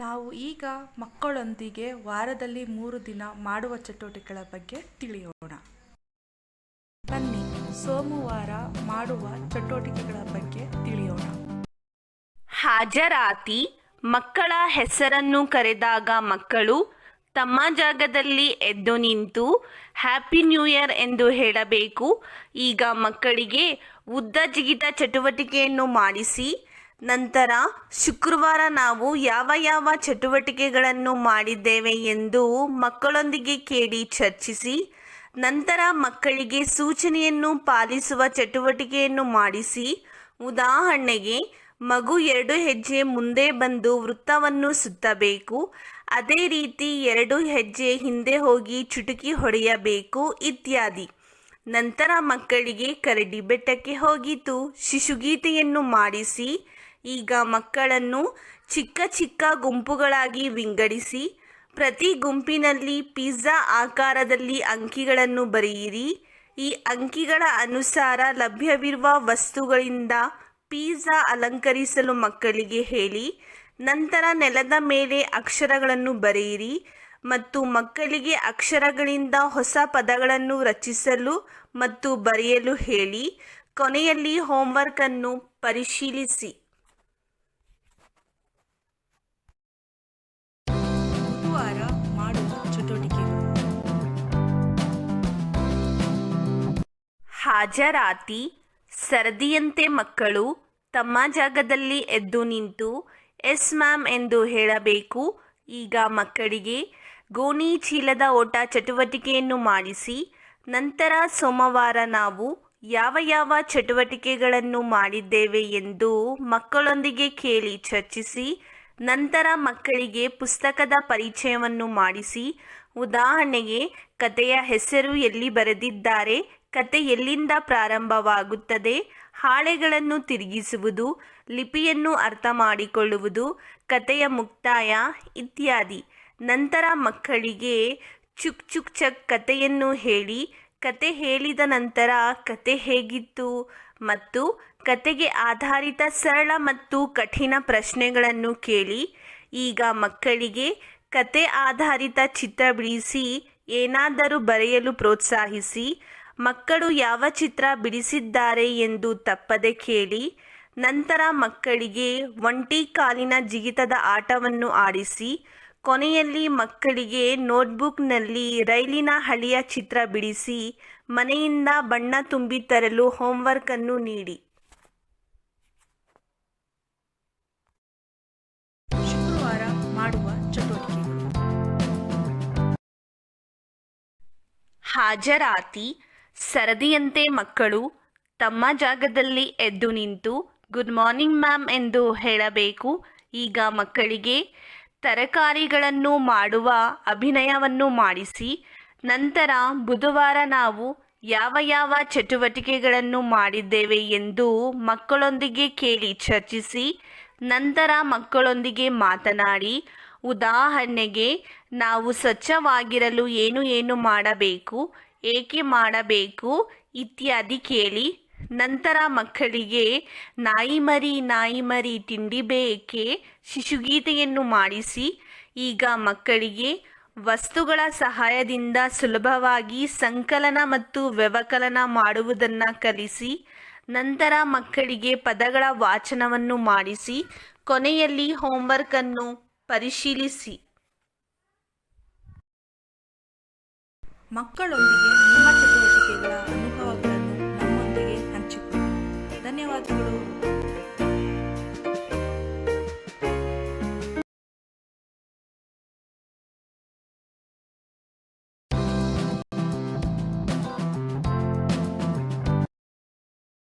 ನಾವು ಈಗ ಮಕ್ಕಳೊಂದಿಗೆ ವಾರದಲ್ಲಿ ಮೂರು ದಿನ ಮಾಡುವ ಚಟುವಟಿಕೆಗಳ ಬಗ್ಗೆ ತಿಳಿಯೋಣ. ಬನ್ನಿ, ಸೋಮವಾರ ಮಾಡುವ ಚಟುವಟಿಕೆಗಳ ಬಗ್ಗೆ ತಿಳಿಯೋಣ. ಹಾಜರಾತಿ, ಮಕ್ಕಳ ಹೆಸರನ್ನು ಕರೆದಾಗ ಮಕ್ಕಳು ತಮ್ಮ ಜಾಗದಲ್ಲಿ ಎದ್ದು ನಿಂತು ಹ್ಯಾಪಿ ನ್ಯೂ ಇಯರ್ ಎಂದು ಹೇಳಬೇಕು. ಈಗ ಮಕ್ಕಳಿಗೆ ಉದ್ದ ಜಿಗಿತ ಚಟುವಟಿಕೆಯನ್ನು ಮಾಡಿಸಿ ನಂತರ ಶುಕ್ರವಾರ ನಾವು ಯಾವ ಯಾವ ಚಟುವಟಿಕೆಗಳನ್ನು ಮಾಡಿದ್ದೇವೆ ಎಂದು ಮಕ್ಕಳೊಂದಿಗೆ ಕೇಳಿ ಚರ್ಚಿಸಿ, ನಂತರ ಮಕ್ಕಳಿಗೆ ಸೂಚನೆಯನ್ನು ಪಾಲಿಸುವ ಚಟುವಟಿಕೆಯನ್ನು ಮಾಡಿಸಿ, ಉದಾಹರಣೆಗೆ ಮಗು ಎರಡು ಹೆಜ್ಜೆ ಮುಂದೆ ಬಂದು ವೃತ್ತವನ್ನು ಸುತ್ತಬೇಕು, ಅದೇ ರೀತಿ ಎರಡು ಹೆಜ್ಜೆ ಹಿಂದೆ ಹೋಗಿ ಚುಟುಕಿ ಹೊಡೆಯಬೇಕು ಇತ್ಯಾದಿ. ನಂತರ ಮಕ್ಕಳಿಗೆ ಕರಡಿ ಬೆಟ್ಟಕ್ಕೆ ಹೋಗಿತು ಶಿಶುಗೀತೆಯನ್ನು ಮಾಡಿಸಿ ಈಗ ಮಕ್ಕಳನ್ನು ಚಿಕ್ಕ ಚಿಕ್ಕ ಗುಂಪುಗಳಾಗಿ ವಿಂಗಡಿಸಿ, ಪ್ರತಿ ಗುಂಪಿನಲ್ಲಿ ಪಿಜ್ಜಾ ಆಕಾರದಲ್ಲಿ ಅಂಕಿಗಳನ್ನು ಬರೆಯಿರಿ. ಈ ಅಂಕಿಗಳ ಅನುಸಾರ ಲಭ್ಯವಿರುವ ವಸ್ತುಗಳಿಂದ ಪಿಜ್ಜಾ ಅಲಂಕರಿಸಲು ಮಕ್ಕಳಿಗೆ ಹೇಳಿ, ನಂತರ ನೆಲದ ಮೇಲೆ ಅಕ್ಷರಗಳನ್ನು ಬರೆಯಿರಿ ಮತ್ತು ಮಕ್ಕಳಿಗೆ ಅಕ್ಷರಗಳಿಂದ ಹೊಸ ಪದಗಳನ್ನು ರಚಿಸಲು ಮತ್ತು ಬರೆಯಲು ಹೇಳಿ, ಕೊನೆಯಲ್ಲಿ ಹೋಮ್ವರ್ಕನ್ನು ಪರಿಶೀಲಿಸಿ. ಹಾಜರಾತಿ ಸರದಿಯಂತೆ ಮಕ್ಕಳು ತಮ್ಮ ಜಾಗದಲ್ಲಿ ಎದ್ದು ನಿಂತು, ಎಸ್ ಮ್ಯಾಮ್ ಎಂದು ಹೇಳಬೇಕು. ಈಗ ಮಕ್ಕಳಿಗೆ ಗೋಣಿ ಚೀಲದ ಓಟ ಚಟುವಟಿಕೆಯನ್ನು ಮಾಡಿಸಿ, ನಂತರ ಸೋಮವಾರ ನಾವು ಯಾವ ಯಾವ ಚಟುವಟಿಕೆಗಳನ್ನು ಮಾಡಿದ್ದೇವೆ ಎಂದು ಮಕ್ಕಳೊಂದಿಗೆ ಕೇಳಿ ಚರ್ಚಿಸಿ, ನಂತರ ಮಕ್ಕಳಿಗೆ ಪುಸ್ತಕದ ಪರಿಚಯವನ್ನು ಮಾಡಿಸಿ, ಉದಾಹರಣೆಗೆ ಕಥೆಯ ಹೆಸರು ಎಲ್ಲಿ ಬರೆದಿದ್ದಾರೆ ಕತೆ ಎಲ್ಲಿಂದ ಪ್ರಾರಂಭವಾಗುತ್ತದೆ? ಹಾಳೆಗಳನ್ನು ತಿರುಗಿಸುವುದು, ಲಿಪಿಯನ್ನು ಅರ್ಥ ಮಾಡಿಕೊಳ್ಳುವುದು ಕತೆಯ ಮುಕ್ತಾಯ ಇತ್ಯಾದಿ. ನಂತರ ಮಕ್ಕಳಿಗೆ ಚುಕ್ ಚುಕ್ ಚಕ್ ಕತೆಯನ್ನು ಹೇಳಿ ಕತೆ ಹೇಳಿದ ನಂತರ ಕತೆ ಹೇಗಿತ್ತು ಮತ್ತು ಕತೆಗೆ ಆಧಾರಿತ ಸರಳ ಮತ್ತು ಕಠಿಣ ಪ್ರಶ್ನೆಗಳನ್ನು ಕೇಳಿ, ಈಗ ಮಕ್ಕಳಿಗೆ ಕತೆ ಆಧಾರಿತ ಚಿತ್ರ ಬಿಡಿಸಿ, ಏನಾದರೂ ಬರೆಯಲು ಪ್ರೋತ್ಸಾಹಿಸಿ ಮಕ್ಕಳು ಯಾವ ಚಿತ್ರ ಬಿಡಿಸಿದ್ದಾರೆ ಎಂದು ತಪ್ಪದೆ ಕೇಳಿ, ನಂತರ ಮಕ್ಕಳಿಗೆ ಒಂಟಿ ಕಾಲಿನ ಜಿಗಿತದ ಆಟವನ್ನು ಆಡಿಸಿ, ಕೊನೆಯಲ್ಲಿ ಮಕ್ಕಳಿಗೆ ನೋಟ್ಬುಕ್ನಲ್ಲಿ ರೈಲಿನ ಹಳಿಯ ಚಿತ್ರ ಬಿಡಿಸಿ, ಮನೆಯಿಂದ ಬಣ್ಣ ತುಂಬಿ ತರಲು ಹೋಮ್ವರ್ಕ್ ಅನ್ನು ನೀಡಿ. ಶುಕ್ರವಾರ ಹಾಜರಾತಿ ಸರದಿಯಂತೆ ಮಕ್ಕಳು ತಮ್ಮ ಜಾಗದಲ್ಲಿ ಎದ್ದು ನಿಂತು, ಗುಡ್ ಮಾರ್ನಿಂಗ್ ಮ್ಯಾಮ್ ಎಂದು ಹೇಳಬೇಕು. ಈಗ ಮಕ್ಕಳಿಗೆ ತರಕಾರಿಗಳನ್ನು ಮಾಡುವ ಅಭಿನಯವನ್ನು ಮಾಡಿಸಿ, ನಂತರ ಬುಧವಾರ ನಾವು ಯಾವ ಯಾವ ಚಟುವಟಿಕೆಗಳನ್ನು ಮಾಡಿದ್ದೇವೆ ಎಂದು ಮಕ್ಕಳೊಂದಿಗೆ ಕೇಳಿ ಚರ್ಚಿಸಿ, ನಂತರ ಮಕ್ಕಳೊಂದಿಗೆ ಮಾತನಾಡಿ, ಉದಾಹರಣೆಗೆ, ನಾವು ಸ್ವಚ್ಛವಾಗಿರಲು ಏನು ಏನು ಮಾಡಬೇಕು ಏಕೆ ಮಾಡಬೇಕು? ಇತ್ಯಾದಿ ಕೇಳಿ. ನಂತರ ಮಕ್ಕಳಿಗೆ, ನಾಯಿ ಮರಿ ನಾಯಿ ಮರಿ ತಿಂಡಿ ಬೇಕೆ? ಶಿಶುಗೀತೆಯನ್ನು ಮಾಡಿಸಿ. ಈಗ ಮಕ್ಕಳಿಗೆ ವಸ್ತುಗಳ ಸಹಾಯದಿಂದ ಸುಲಭವಾಗಿ ಸಂಕಲನ ಮತ್ತು ವ್ಯವಕಲನ ಮಾಡುವುದನ್ನು ಕಲಿಸಿ. ನಂತರ ಮಕ್ಕಳಿಗೆ ಪದಗಳ ವಾಚನವನ್ನು ಮಾಡಿಸಿ. ಕೊನೆಯಲ್ಲಿ ಹೋಮ್ವರ್ಕನ್ನು ಪರಿಶೀಲಿಸಿ. ಮಕ್ಕಳೊಂದಿಗೆ